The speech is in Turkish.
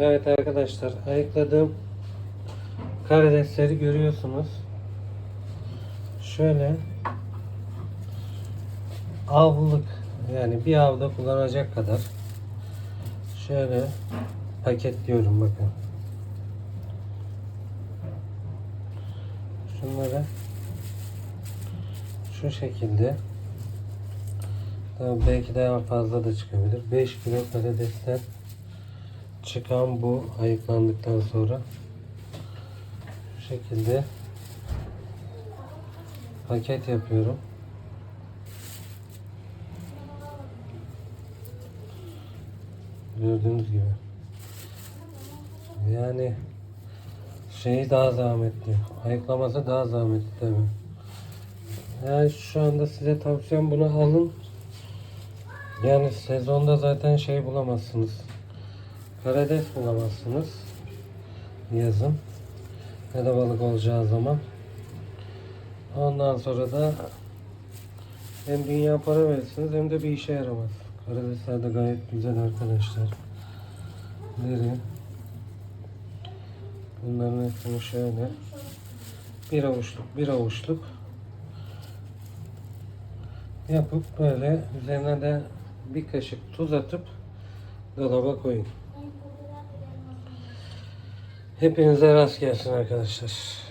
Evet arkadaşlar ayıkladığım karidesleri görüyorsunuz. Şöyle avluk yani bir avda kullanacak kadar şöyle paketliyorum bakın. Şunları şu şekilde Tabii belki daha fazla da çıkabilir. 5 kilo karidesten çıkan bu ayıklandıktan sonra şu şekilde paket yapıyorum. Gördüğünüz gibi. Yani şeyi daha zahmetli. Ayıklaması daha zahmetli tabii. Yani şu anda size tavsiyem bunu alın. Yani sezonda zaten şey bulamazsınız. Karides bulamazsınız. Yazın. Ya da balık olacağı zaman. Ondan sonra da hem dünya para verirsiniz hem de bir işe yaramaz. Karidesler de gayet güzel arkadaşlar. Deri. Bunların hepsini şöyle bir avuçluk bir avuçluk yapıp böyle üzerine de bir kaşık tuz atıp dolaba koyun. Hepinize rast gelsin arkadaşlar.